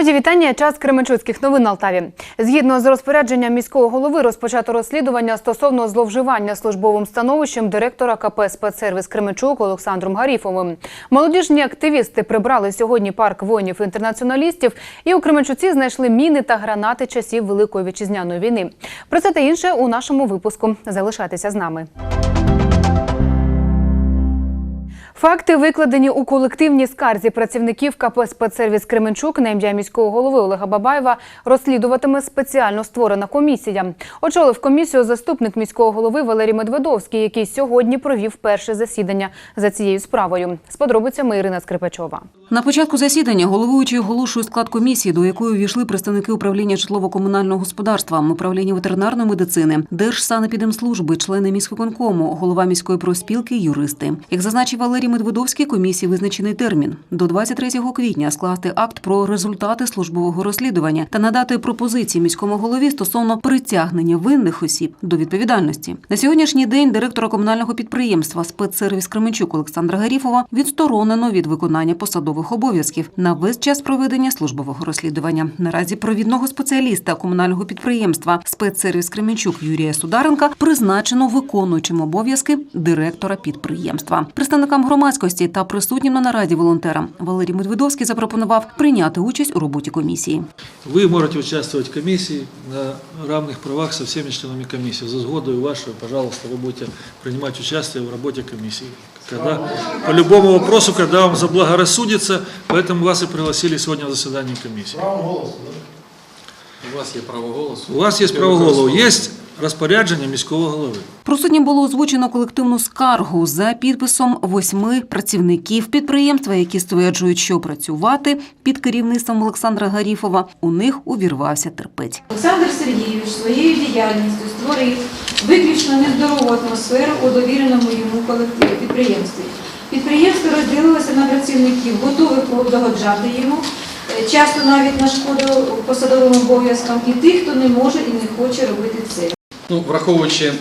Мої вітання. Час Кременчуцьких новин на Алтаві. Згідно з розпорядженням міського голови, розпочато розслідування стосовно зловживання службовим становищем директора КП «Спецсервіс Кременчук Олександром Гаріфовим. Молодіжні активісти прибрали сьогодні парк воїнів-інтернаціоналістів і у Кременчуці знайшли міни та гранати часів Великої вітчизняної війни. Про це та інше у нашому випуску. Залишайтеся з нами. Факти викладені у колективній скарзі працівників КП «Спецсервіс Кременчук на ім'я міського голови Олега Бабаєва розслідуватиме спеціально створена комісія. Очолив комісію заступник міського голови Валерій Медведовський, який сьогодні провів перше засідання за цією справою. З подробицями Ірина Скрипачова. На початку засідання головуючий оголошує склад комісії, до якої увійшли представники управління житлово-комунального господарства, управління ветеринарної медицини, Держсанепідемслужби, члени міськвиконкому, голова міської профспілки, юристи. Як зазначив Валерій Медведовський, комісії визначений термін до 23 квітня скласти акт про результати службового розслідування та надати пропозиції міському голові стосовно притягнення винних осіб до відповідальності. На сьогоднішній день директора комунального підприємства спецсервіс Кременчук Олександра Гаріфова відсторонено від виконання посадових обов'язків на весь час проведення службового розслідування. Наразі провідного спеціаліста комунального підприємства спецсервіс Кременчук Юрія Сударенка призначено виконуючим обов'язки директора підприємства. Представникам громадськості та присутнім на нараді волонтерам Валерій Медведовський запропонував прийняти участь у роботі комісії. Вы можете участвовать в комиссии на равных правах со всеми членами комиссии. За сгодою вашей, пожалуйста, вы будете принимать участие в работе комиссии. Когда, по любому вопросу, когда вам заблагорассудится, поэтому вас и пригласили сегодня в заседание комиссии. У вас є право голосу. У вас є право голову, є розпорядження міського голови. Присутнім було озвучено колективну скаргу за підписом восьми працівників підприємства, які стверджують, що працювати під керівництвом Олександра Гаріфова у них увірвався терпець. Олександр Сергійович своєю діяльністю створив виключно нездорову атмосферу у довіреному йому колективі підприємстві. Підприємство розділилося на працівників, готових догоджати йому, е, часто навіть на шкоду посадовим обов'язкам, і тих, хто не може і не хоче робити це. Ну, враховуючи е,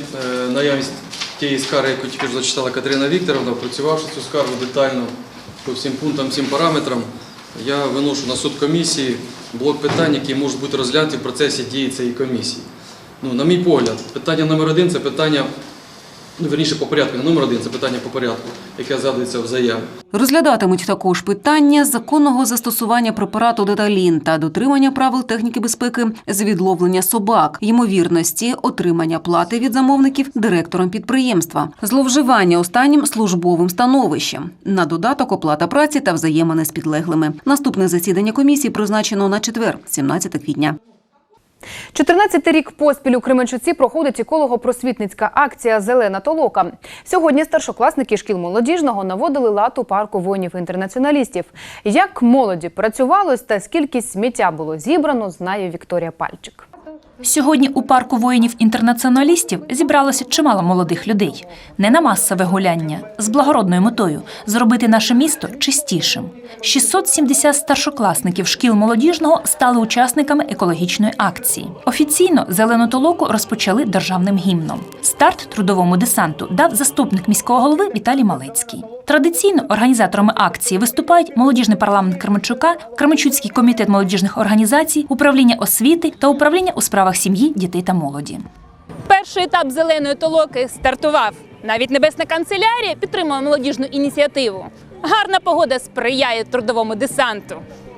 наявність тієї скарги, яку тільки зачитала Катерина Вікторовна, працювавши цю скаргу детально по всім пунктам, всім параметрам, я виношу на суд комісії блок питань, які можуть бути розглянуті в процесі дії цієї комісії. Ну, на мій погляд, питання номер один це питання, ну, верніше по порядку, номер один, це питання по порядку, яке згадується в заяві. Розглядатимуть також питання законного застосування препарату деталін та дотримання правил техніки безпеки з відловлення собак, ймовірності отримання плати від замовників директором підприємства, зловживання останнім службовим становищем, на додаток оплата праці та взаємини з підлеглими. Наступне засідання комісії призначено на четвер, 17 квітня. 14-й рік поспіль у Кременчуці проходить еколого-просвітницька акція Зелена толока. Сьогодні старшокласники шкіл молодіжного наводили лад у парку воїнів-інтернаціоналістів. Як молоді працювалось та скільки сміття було зібрано, знає Вікторія Пальчик. Сьогодні у парку воїнів-інтернаціоналістів зібралося чимало молодих людей. Не на масове гуляння, з благородною метою зробити наше місто чистішим. 670 старшокласників шкіл молодіжного стали учасниками екологічної акції. Офіційно зелену толоку розпочали державним гімном. Старт трудовому десанту дав заступник міського голови Віталій Малецький. Традиційно організаторами акції виступають молодіжний парламент Кременчука, Кременчуцький комітет молодіжних організацій, управління освіти та управління у справах сім'ї, дітей та молоді. Перший етап зеленої толоки стартував. Навіть небесна канцелярія підтримує молодіжну ініціативу. Гарна погода сприяє трудовому десанту.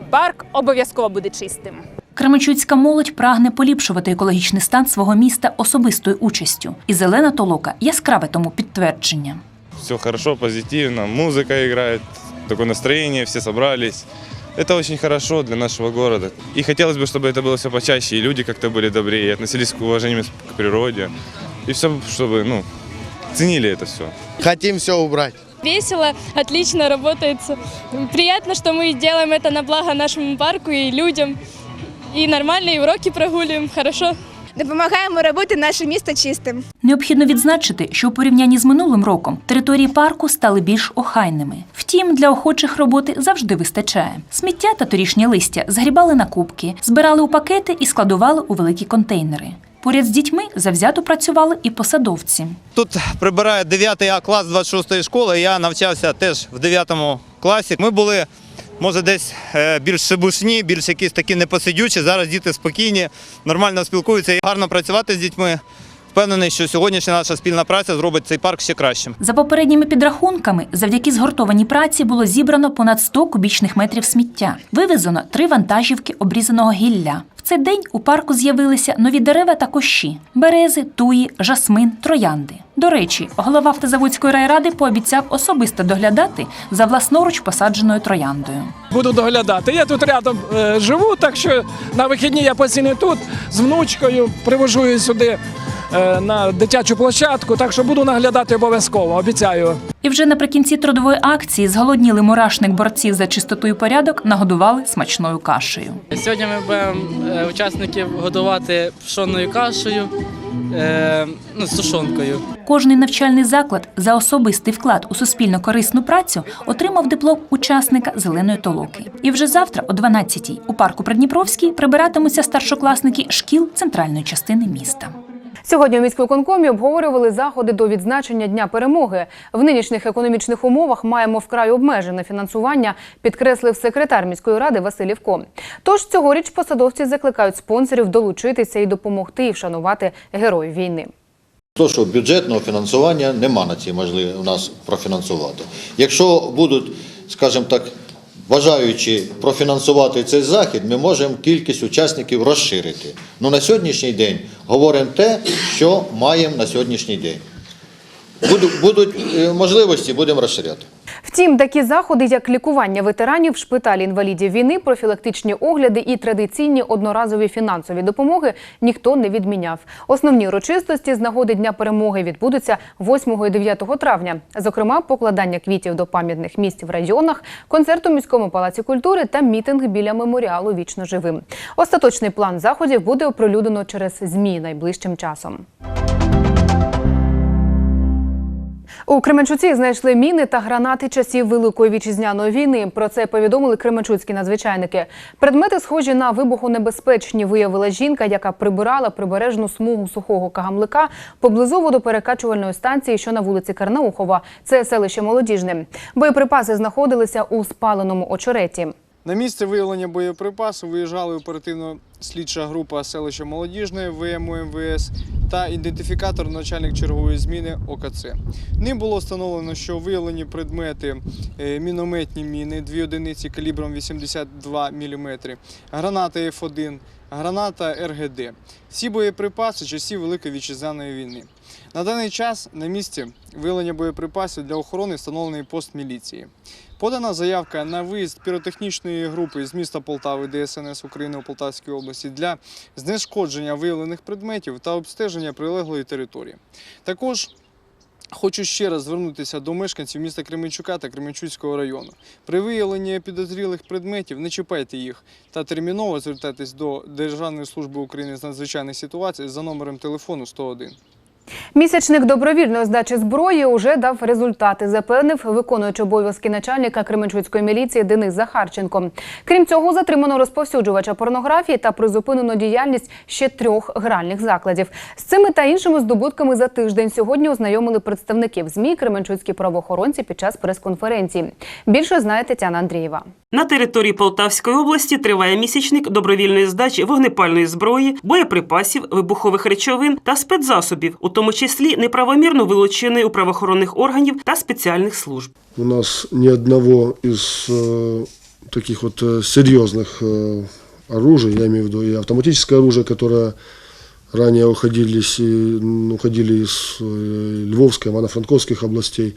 Парк обов'язково буде чистим. Кременчуцька молодь прагне поліпшувати екологічний стан свого міста особистою участю. І зелена толока яскраве тому підтвердження. все хорошо, позитивно, музыка играет, такое настроение, все собрались. Это очень хорошо для нашего города. И хотелось бы, чтобы это было все почаще, и люди как-то были добрее, и относились к уважением к природе. И все, чтобы, ну, ценили это все. Хотим все убрать. Весело, отлично работается. Приятно, что мы делаем это на благо нашему парку и людям. И нормальные уроки прогуливаем, хорошо. Допомагаємо робити наше місто чистим. Необхідно відзначити, що у порівнянні з минулим роком території парку стали більш охайними. Втім, для охочих роботи завжди вистачає. Сміття та торішнє листя згрібали на кубки, збирали у пакети і складували у великі контейнери. Поряд з дітьми завзято працювали і посадовці. Тут прибирає 9 А клас 26-ї школи. Я навчався теж в 9 класі. Ми були може десь е, більш шебушні, більш якісь такі непосидючі. Зараз діти спокійні, нормально спілкуються і гарно працювати з дітьми. Впевнений, що сьогоднішня наша спільна праця зробить цей парк ще кращим. За попередніми підрахунками, завдяки згуртованій праці було зібрано понад 100 кубічних метрів сміття. Вивезено три вантажівки обрізаного гілля. В цей день у парку з'явилися нові дерева та кущі: берези, туї, жасмин, троянди. До речі, голова автозаводської райради пообіцяв особисто доглядати за власноруч посадженою трояндою. Буду доглядати. Я тут рядом е, живу, так що на вихідні я постійно тут з внучкою привожу її сюди е, на дитячу площадку, так що буду наглядати обов'язково, обіцяю. І вже наприкінці трудової акції зголоднілий мурашник борців за чистоту і порядок нагодували смачною кашею. Сьогодні ми будемо е, учасників годувати пшонною кашею, е, ну, з сушонкою. Кожний навчальний заклад за особистий вклад у суспільно корисну працю отримав диплом учасника зеленої толоки. І вже завтра, о 12-й, у парку Придніпровський прибиратимуться старшокласники шкіл центральної частини міста. Сьогодні у міськвиконкомі обговорювали заходи до відзначення Дня перемоги. В нинішніх економічних умовах маємо вкрай обмежене фінансування, підкреслив секретар міської ради Василь Івко. Тож цьогоріч посадовці закликають спонсорів долучитися і допомогти і вшанувати героїв війни. То, що бюджетного фінансування нема на цій можливості у нас профінансувати. Якщо будуть, скажімо так, бажаючи профінансувати цей захід, ми можемо кількість учасників розширити. Ну на сьогоднішній день говоримо те, що маємо на сьогоднішній день. Будуть, е, можливості, будемо розширяти. Втім, такі заходи, як лікування ветеранів, шпиталь інвалідів війни, профілактичні огляди і традиційні одноразові фінансові допомоги ніхто не відміняв. Основні урочистості з нагоди Дня перемоги відбудуться 8 і 9 травня. Зокрема, покладання квітів до пам'ятних місць в районах, концерт у міському палаці культури та мітинг біля меморіалу Вічно живим. Остаточний план заходів буде оприлюднено через змі найближчим часом. У Кременчуці знайшли міни та гранати часів Великої вітчизняної війни. Про це повідомили кременчуцькі надзвичайники. Предмети схожі на вибухонебезпечні, виявила жінка, яка прибирала прибережну смугу сухого кагамлика поблизу водоперекачувальної станції, що на вулиці Карнаухова. Це селище Молодіжне. Боєприпаси знаходилися у спаленому очереті. На місце виявлення боєприпасу виїжджали оперативно-слідча група селища Молодіжне ВМУ МВС та ідентифікатор начальник чергової зміни ОКЦ. Ним було встановлено, що виявлені предмети е, мінометні міни, дві одиниці калібром 82 мм, граната F1, граната РГД. Всі боєприпаси часів Великої вітчизняної війни. На даний час на місці виявлення боєприпасів для охорони встановлений пост міліції. Подана заявка на виїзд піротехнічної групи з міста Полтави ДСНС України у Полтавській області для знешкодження виявлених предметів та обстеження прилеглої території. Також хочу ще раз звернутися до мешканців міста Кременчука та Кременчуцького району. При виявленні підозрілих предметів не чіпайте їх та терміново звертайтесь до Державної служби України з надзвичайних ситуацій за номером телефону 101. Місячник добровільної здачі зброї уже дав результати, запевнив виконуючий обов'язки начальника Кременчуцької міліції Денис Захарченко. Крім цього, затримано розповсюджувача порнографії та призупинено діяльність ще трьох гральних закладів. З цими та іншими здобутками за тиждень сьогодні ознайомили представників ЗМІ Кременчуцькі правоохоронці під час прес-конференції. Більше знає Тетяна Андрієва. На території Полтавської області триває місячник добровільної здачі вогнепальної зброї, боєприпасів, вибухових речовин та спецзасобів, у тому числі неправомірно вилученої у правоохоронних органів та спеціальних служб. У нас ни одного из э, таких вот э, серьезных э, оружий, я имею в виду и автоматическое оружие, которое ранее уходили, с- м, уходили из э, Львовской, Ивано-Франковских областей,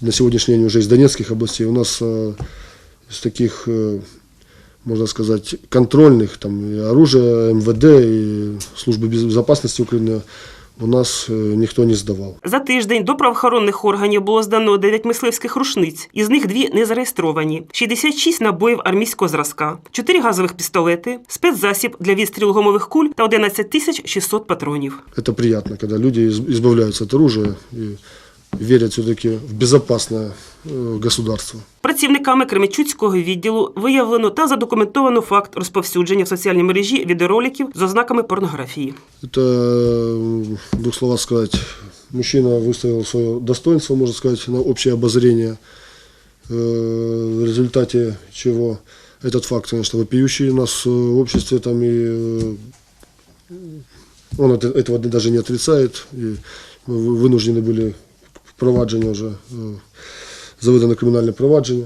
на сегодняшний день уже из Донецких областей. У нас э, из таких, э, можно сказать, контрольных, там, и оружие МВД, и службы безопасности Украины у нас ніхто не здавав. За тиждень до правоохоронних органів було здано 9 мисливських рушниць, із них дві не зареєстровані, 66 набоїв армійського зразка, 4 газових пістолети, спецзасіб для відстрілу гумових куль та 11 тисяч 600 патронів. Це приємно, коли люди збавляються від оружия оружия и верят все-таки в безопасное э, государство. Працівниками Кременчуцького відділу виявлено та задокументовано факт розповсюдження в соціальній мережі відеороликів з ознаками порнографії. Это, э, в двух словах сказать, мужчина выставил свое достоинство, можно сказать, на общее обозрение. э, в результате чего этот факт, конечно, вопиющий у нас э, в обществе, там и э, он это- этого даже не отрицает, и мы вынуждены были впровадження вже, э, заведено кримінальне провадження.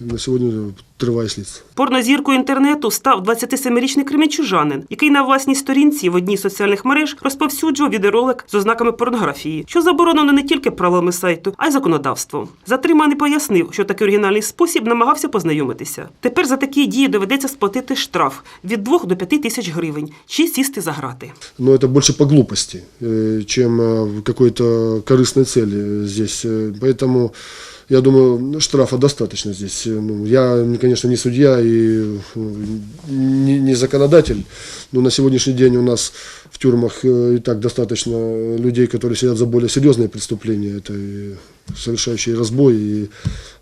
На сьогодні триває слідство. Порнозіркою інтернету став 27-річний кременчужанин, який на власній сторінці в одній з соціальних мереж розповсюджував відеоролик з ознаками порнографії, що заборонено не тільки правилами сайту, а й законодавством. Затриманий пояснив, що такий оригінальний спосіб намагався познайомитися. Тепер за такі дії доведеться сплатити штраф від 2 до 5 тисяч гривень чи сісти за грати. Но это больше по глупости, э, чем э, в какой-то корыстной цели здесь. Э, Поэтому я думаю, штрафа достаточно здесь. Ну, Я, конечно, не судья и э, не, не законодатель, но на сегодняшний день у нас в тюрьмах э, и так достаточно людей, которые сидят за более серьезные преступления. Это и совершающие разбой, и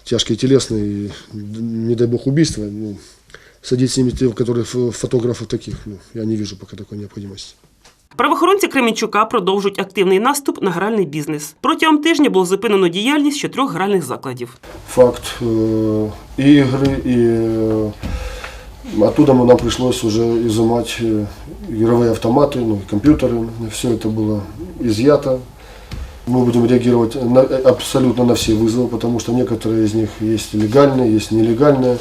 тяжкие телесные, и, не дай бог, убийства. Ну, садить с ними тех, которые фотографов таких, ну, я не вижу пока такой необходимости. Правоохоронці Кременчука продовжують активний наступ на гральний бізнес. Протягом тижня було зупинено діяльність чотирьох гральних закладів. факт э, и игры, и э, оттуда мы- нам пришлось уже изымать э, игровые автоматы, ну, и компьютеры, все это было изъято. Мы будем реагировать на- э, абсолютно на все вызовы, потому что некоторые из них есть легальные, есть нелегальные.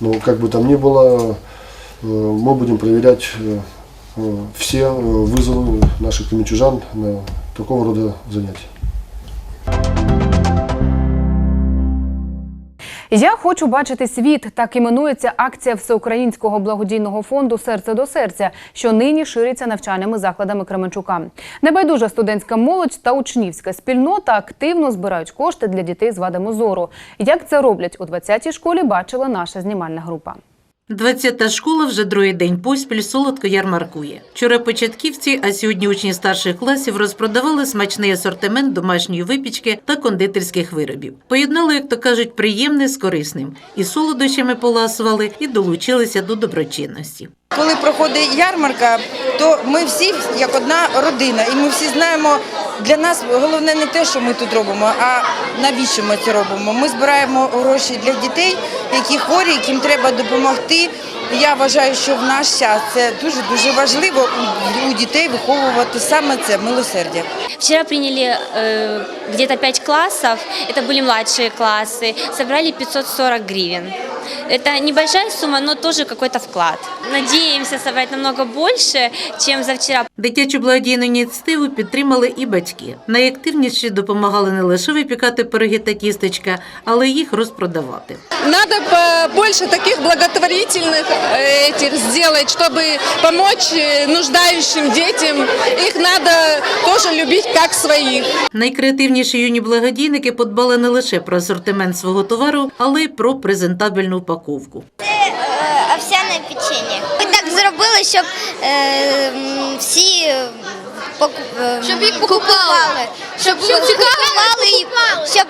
Но как бы там ни было, э, мы будем проверять э, э, все э, вызовы наших кременчужан на такого рода занятия. Я хочу бачити світ. Так іменується акція Всеукраїнського благодійного фонду Серце до серця, що нині шириться навчальними закладами Кременчука. Небайдужа студентська молодь та учнівська спільнота активно збирають кошти для дітей з вадами зору. Як це роблять у 20-й школі, бачила наша знімальна група. 20-та школа вже другий день поспіль солодко ярмаркує. Вчора початківці, а сьогодні учні старших класів розпродавали смачний асортимент домашньої випічки та кондитерських виробів. Поєднали, як то кажуть, приємне з корисним. І солодощами поласували, і долучилися до доброчинності. Коли проходить ярмарка, то ми всі як одна родина, і ми всі знаємо, для нас головне не те, що ми тут робимо, а навіщо ми це робимо. Ми збираємо гроші для дітей, які хворі, яким треба допомогти. І Я вважаю, що в наш час це дуже дуже важливо у- у дітей виховувати саме це милосердя. Вчера приняли э, где-то 5 классов, это были младшие классы, собрали 540 гривен. Это небольшая сумма, но тоже какой-то вклад. Надеемся собрать намного больше, чем за вчера. Дитячу благодійну ініціативу підтримали і батьки. Найактивніші допомагали не лише випікати пироги та тістечка, але й їх розпродавати. Надо больше таких благотворительных э, этих сделать, чтобы помочь э, нуждающим детям. Их надо тоже любить как своих. Найкреативніші юні благодійники подбали не лише про асортимент свого товару, але й про презентабельну упаковку. овсяне печення. Ми так зробили, щоб е, всі е, е, Щоб їх купували. Щоб, Щоб купували, і, щоб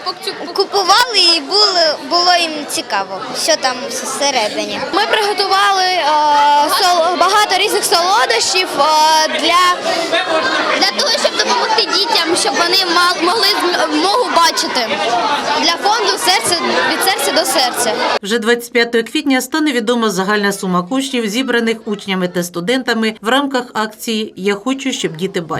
купували і було, було їм цікаво, що там всередині. Ми приготували е, сол- багато різних солодощів е, для, для того, щоб допомогти дітям, щоб вони могли змогу бачити. Для фонду серце від серця до серця. Вже 25 квітня стане відома загальна сума коштів, зібраних учнями та студентами в рамках акції Я хочу, щоб діти бачили.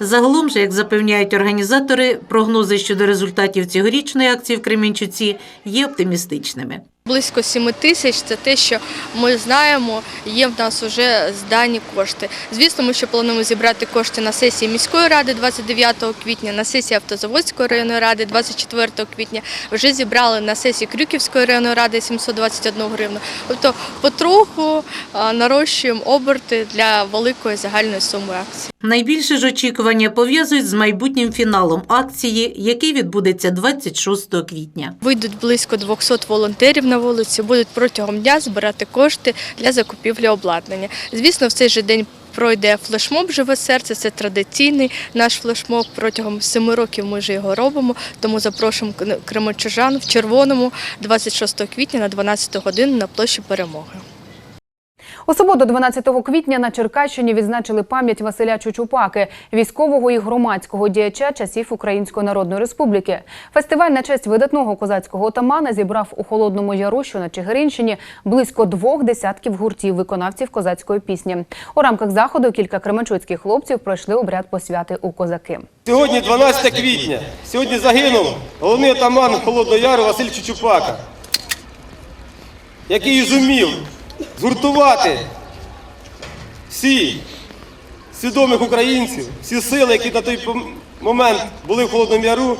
Загалом же, як запевняють організатори, прогнози щодо результатів цьогорічної акції в Кремінчуці є оптимістичними. Близько 7 тисяч це те, що ми знаємо, є в нас вже здані кошти. Звісно, ми ще плануємо зібрати кошти на сесії міської ради 29 квітня, на сесії Автозаводської районної ради 24 квітня. Вже зібрали на сесії Крюківської районної ради 721 гривну. Тобто потроху нарощуємо оберти для великої загальної суми акції. Найбільше ж очікування пов'язують з майбутнім фіналом акції, який відбудеться 26 квітня. Вийдуть близько 200 волонтерів на вулиці, будуть протягом дня збирати кошти для закупівлі обладнання. Звісно, в цей же день пройде флешмоб Живе серце. Це традиційний наш флешмоб. Протягом семи років ми вже його робимо. Тому запрошуємо кременчужан в червоному 26 квітня на 12 годину на площі перемоги. У суботу, 12 квітня, на Черкащині відзначили пам'ять Василя Чучупаки, військового і громадського діяча часів Української Народної Республіки. Фестиваль на честь видатного козацького отамана зібрав у Холодному Яру, що на Чигиринщині, близько двох десятків гуртів виконавців козацької пісні. У рамках заходу кілька кременчуцьких хлопців пройшли обряд посвяти у козаки. Сьогодні 12 квітня. Сьогодні загинув головний отаман Холодного Яру Василь Чучупака, який зумів згуртувати всі свідомих українців, всі сили, які на той момент були в Холодному Яру.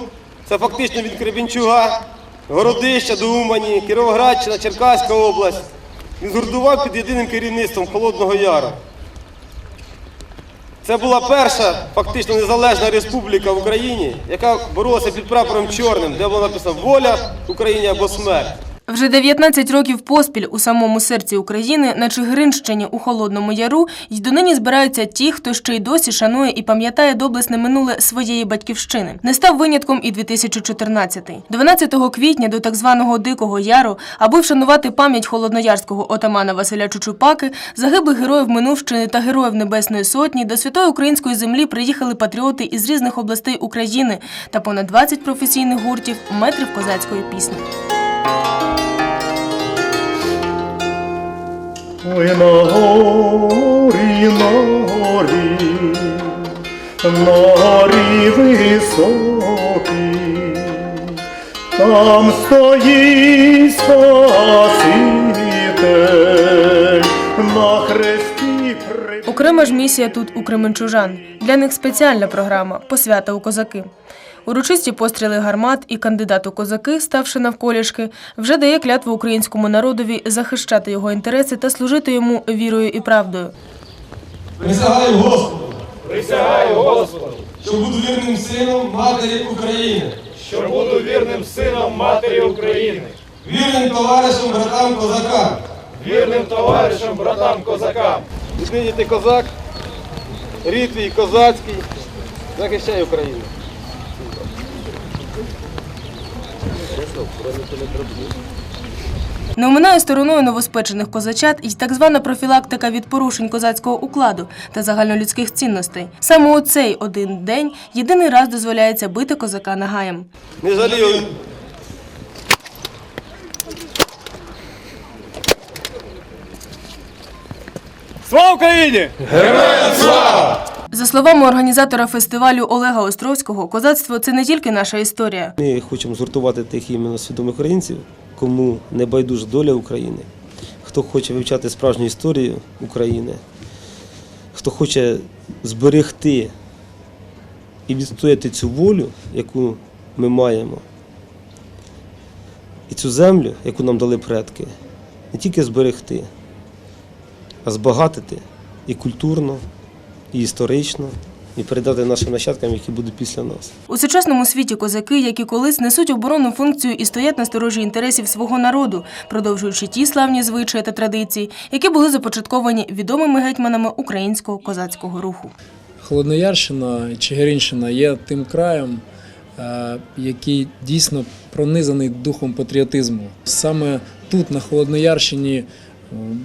Це фактично від Кременчуга, Городища до Умані, Кіровоградщина, Черкаська область. Він згуртував під єдиним керівництвом Холодного Яру. Це була перша фактично незалежна республіка в Україні, яка боролася під прапором чорним, де було написано воля Україні або смерть. Вже 19 років поспіль у самому серці України на Чигиринщині у Холодному Яру й донині збираються ті, хто ще й досі шанує і пам'ятає доблесне минуле своєї батьківщини. Не став винятком і 2014-й. 12 квітня до так званого Дикого Яру, аби вшанувати пам'ять холодноярського отамана Василя Чучупаки, загиблих героїв Минувщини та героїв Небесної Сотні до святої української землі приїхали патріоти із різних областей України та понад 20 професійних гуртів метрів козацької пісні. Ой, на горі, на горі, на горі високій, там стоїть Спаситель на хресті. Окрема ж місія тут у кременчужан. Для них спеціальна програма посвята у козаки. Урочисті постріли гармат і кандидат у козаки, ставши навколішки, вже дає клятву українському народові захищати його інтереси та служити йому вірою і правдою. Присягаю Господу! Присягаю Господу! Що буду вірним сином матері України! Що буду вірним сином матері України! Вірним товаришем братам козакам! Вірним товаришем братам козакам! Віднині ти козак, рід твій козацький, захищай Україну! Не оминає стороною новоспечених козачат і так звана профілактика від порушень козацького укладу та загальнолюдських цінностей. Саме у цей один день єдиний раз дозволяється бити козака нагаєм. Не жалію Слава Україні! Героям слава! За словами організатора фестивалю Олега Островського, козацтво це не тільки наша історія. Ми хочемо згуртувати тих іменно свідомих українців, кому не байдужа доля України, хто хоче вивчати справжню історію України, хто хоче зберегти і відстояти цю волю, яку ми маємо, і цю землю, яку нам дали предки, не тільки зберегти, а збагатити і культурно, і історично, і передати нашим нащадкам, які будуть після нас. У сучасному світі козаки, як і колись, несуть оборонну функцію і стоять на сторожі інтересів свого народу, продовжуючи ті славні звичаї та традиції, які були започатковані відомими гетьманами українського козацького руху. Холодноярщина і Чигиринщина є тим краєм, е, який дійсно пронизаний духом патріотизму. Саме тут, на Холодноярщині,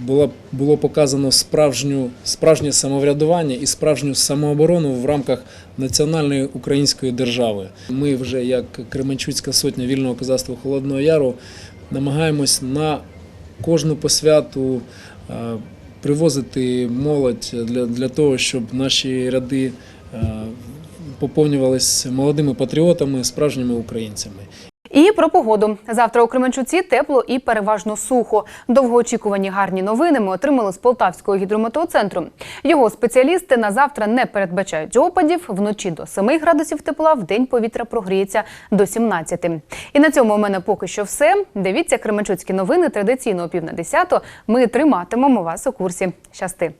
було, було показано справжню, справжнє самоврядування і справжню самооборону в рамках національної української держави. Ми вже, як Кременчуцька сотня вільного козацтва Холодного Яру, намагаємось на кожну посвяту е, привозити молодь для, для того, щоб наші ряди е, поповнювались молодими патріотами, справжніми українцями. І про погоду. Завтра у Кременчуці тепло і переважно сухо. Довгоочікувані гарні новини ми отримали з Полтавського гідрометеоцентру. Його спеціалісти на завтра не передбачають опадів. Вночі до 7 градусів тепла, в день повітря прогріється до 17. І на цьому у мене поки що все. Дивіться Кременчуцькі новини традиційно о пів на десяту. Ми триматимемо вас у курсі. Щасти!